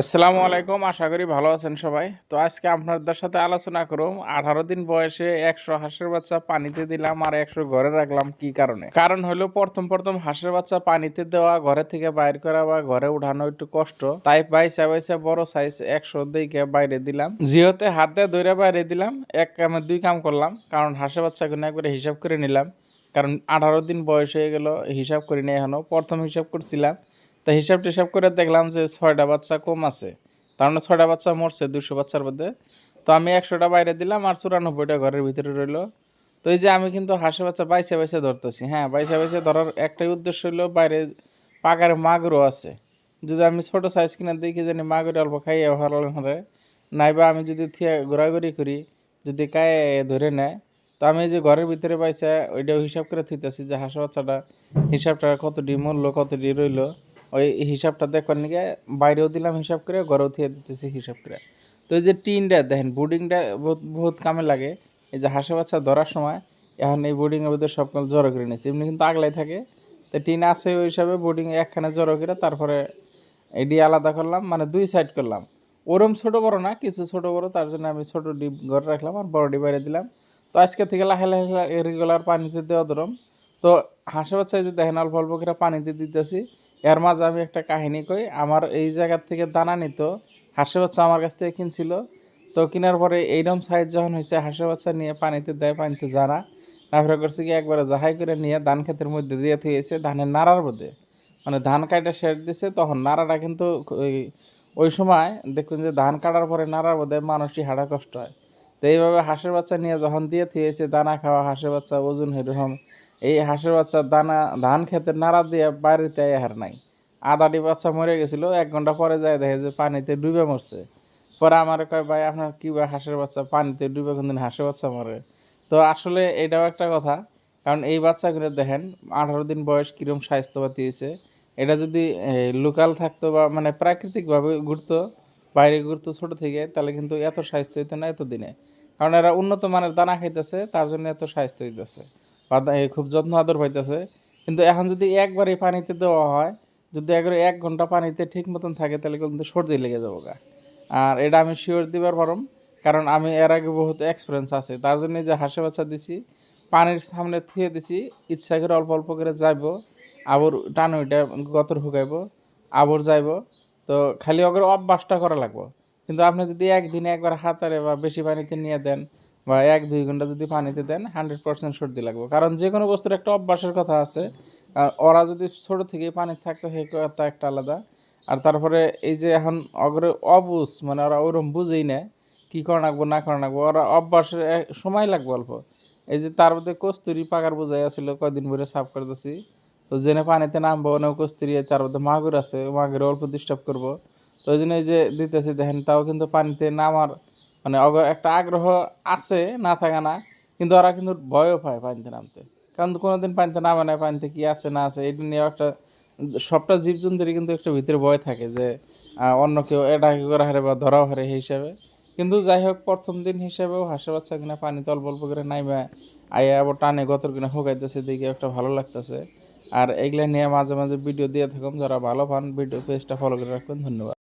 আসসালামু আলাইকুম, আশা করি ভালো আছেন সবাই। তো আজকে আপনাদের সাথে আলোচনা করুম, আঠারো দিন বয়সে একশো হাঁসের বাচ্চা পানিতে দিলাম আর একশো ঘরে রাখলাম কি কারণে? কারণ হলো প্রথম প্রথম হাঁসের বাচ্চা পানিতে দেওয়া, ঘরে থেকে বাইর করা বা ঘরে উঠানো একটু কষ্ট। তাই বাইসা বাইসা বড় সাইজ একশো দিকে বাইরে দিলাম। জিওতে হাত দৈরা বাইরে দিলাম, এক কামে দুই কাম করলাম, কারণ হাঁসের বাচ্চা বাচ্চাগুলো একবারে হিসাব করে নিলাম। কারণ আঠারো দিন বয়স হয়ে গেল, হিসাব করি করিনি এখনও, প্রথম হিসাব করছিলাম। তা হিসাব টিসাব করে দেখলাম যে ছয়টা বাচ্চা কম আছে। তার মানে ছয়টা বাচ্চা মরছে দুশো বাচ্চার মধ্যে। তো আমি একশোটা বাইরে দিলাম আর চুরানব্বইটা ঘরের ভিতরে রইল। তো এই যে আমি কিন্তু হাঁসের বাচ্চা বাইসে বাইসে ধরতেছি। হ্যাঁ বাইসে বাইসে ধরার একটাই উদ্দেশ্য হলো বাইরে পাকার মাগুরও আছে। যদি আমি ছোট সাইজ কিনে কি জানি মাগুরে অল্প খাইয়ে ভালো নাইবা আমি যদি থিয়া ঘোরাঘুরি করি, যদি কায়ে ধরে নেয়, তো আমি যে ঘরের ভিতরে পাইছে ওইটাও হিসাব করে থুইতেছি যে হাঁস বাচ্চাটা হিসাবটা কত ডি মূল্য কত ডি রইল। ওই হিসাবটা দেখবার নিকে বাইরেও দিলাম হিসাব করে ঘরেও থিয়ে দিতেছি হিসাব করে তো এই যে টিনটা দেখেন, বোর্ডিংটা বহুত কামে লাগে। এই যে হাঁসে বাচ্চা ধরার সময় এখন এই বোর্ডিংয়ের ভিতরে সব কাল জড়ো করে নিয়েছি। এমনি কিন্তু আগলাই থাকে। তো টিন আছে ওই হিসাবে বোর্ডিং একখানে জড়ো করে তারপরে এডি আলাদা করলাম মানে দুই সাইড করলাম। ওরম ছোট বড় না, কিছু ছোট বড়, তার জন্য আমি ছোট ডিপ ঘরে রাখলাম আর বড় ডিপ বাইরে দিলাম। তো আজকে থেকে লাহে লাহে রেগুলার পানিতে দেওয়া ধরম। তো হাঁসে বাচ্চা এই যে দেখেন অল্প অল্প করে পানিতে দিতেছি এর মাঝে আমি একটা কাহিনী কই, আমার এই জায়গার থেকে দানা নিত, হাঁসের বাচ্চা আমার কাছ থেকে কিনছিল। তো কেনার পরে এইরকম সাইজ যখন হয়েছে হাঁসের বাচ্চা নিয়ে পানিতে দেয়, পানিতে জানা। তারপরে করছে কি, একবারে জাহাই করে নিয়ে ধান ক্ষেতের মধ্যে দিয়ে থুয়েছে ধানের নাড়ার মধ্যে মানে ধান কাটা শেষ দিছে, তখন নাড়াটা কিন্তু ওই ওই সময় দেখুন যে ধান কাটার পরে নাড়ার মধ্যে মানুষই হাঁটা কষ্ট হয়। তো এইভাবে হাঁসের বাচ্চা নিয়ে যখন দিয়ে থুয়েছে দানা খাওয়া, হাঁসের বাচ্চা ওজন এরকম এই হাঁসের বাচ্চা দানা, ধান খেতে নাড়া দিয়ে বাড়িতে হার নাই। আদাটি বাচ্চা মরে গেছিল, এক ঘণ্টা পরে যায় দেখে যে পানিতে ডুবে মরছে। পরে আমার কয়, ভাই, আপনার কি ভাই হাঁসের বাচ্চা? পানিতে ডুবে কোনদিন হাঁসের বাচ্চা মরে? তো আসলে এটাও একটা কথা, কারণ এই বাচ্চাগুলো দেখেন, আঠারো দিন বয়স কীরকম স্বাস্থ্যপাতি হয়েছে। এটা যদি লোকাল থাকতো বা মানে প্রাকৃতিকভাবে ঘুরতো, বাইরে ঘুরতো ছোট থেকে, তাহলে কিন্তু এত স্বাস্থ্য হইতো না এত দিনে কারণ এরা উন্নত মানের দানা খাইতেছে, তার জন্য এত স্বাস্থ্য হইতেছে। বা খুব যত্ন আদর পাইতেছে। কিন্তু এখন যদি একবার এই পানিতে দেওয়া হয়, যদি একবারে এক ঘণ্টা পানিতে ঠিক মতন থাকে, তাহলে কিন্তু সর্দি লেগে যাব গা। আর এটা আমি শিওর দিবার পারম, কারণ আমি এর আগে বহুত এক্সপিরিয়েন্স আছে। তার জন্য যে হাঁসে বাচ্চা দিছি, পানির সামনে থুয়ে দিছি, ইচ্ছা করে অল্প অল্প করে যাইব, আবার টান ওইটা গতর হুকাইব আবার যাইব। তো খালি অগর অভ্যাসটা করা লাগবো। কিন্তু আপনি যদি একদিনে একবার হাতারে বা বেশি পানিতে নিয়ে দেন বা এক, দুই ঘণ্টা যদি পানিতে দেন হান্ড্রেড পার্সেন্ট সর্দি লাগবে। কারণ যে কোনো বস্তুর একটা অভ্যাসের কথা আছে। আর ওরা যদি ছোট থেকে পানি থাকতো, সেই কথা একটা আলাদা। আর তারপরে এই যে এখন অগ্রে অবুঝ মানে ওরা ওরম বুঝেই না কী করে রাখব না করে রাখব ওরা অভ্যাসের সময় লাগবে অল্প। এই যে তার মধ্যে কস্তুরি পাকার বোঝাই আসছিল কয়দিন ভরে সাফ করে দিছি। তো জেনে পানিতে নামবো ওনেও কস্তুরি, তার মধ্যে মাগুর আছে মাগুর অল্প ডিস্টার্ব করব। তো ওই জন্য এই যে দিতেছি, দেখেন, তাও কিন্তু পানিতে নামার মানে একটা আগ্রহ আছে, না থাকা না, কিন্তু ওরা কিন্তু ভয়ও পায় পানিতে নামতে। কারণ কোনোদিন পানিতে নামে না, পানিতে কি আছে, না আছে, এটা নিয়েও একটা সবটা জীবজন্তুরই কিন্তু একটা ভিতরে ভয় থাকে যে অন্য কেউ এটা করা হারে বা ধরাও হারে সেই হিসাবে। কিন্তু যাই হোক, প্রথম দিন হিসেবেও হাসে বাচ্চা কিনা পানিতে অল্প অল্প করে নাইমা আইয়া আবার টানে গতর কিনা হোকাইতেছে দেখে একটা ভালো লাগতেছে। আর এগুলা নিয়ে মাঝে মাঝে ভিডিও দিয়ে থাকুন, যারা ভালো পান ভিডিও পেজটা ফলো করে রাখবেন, ধন্যবাদ।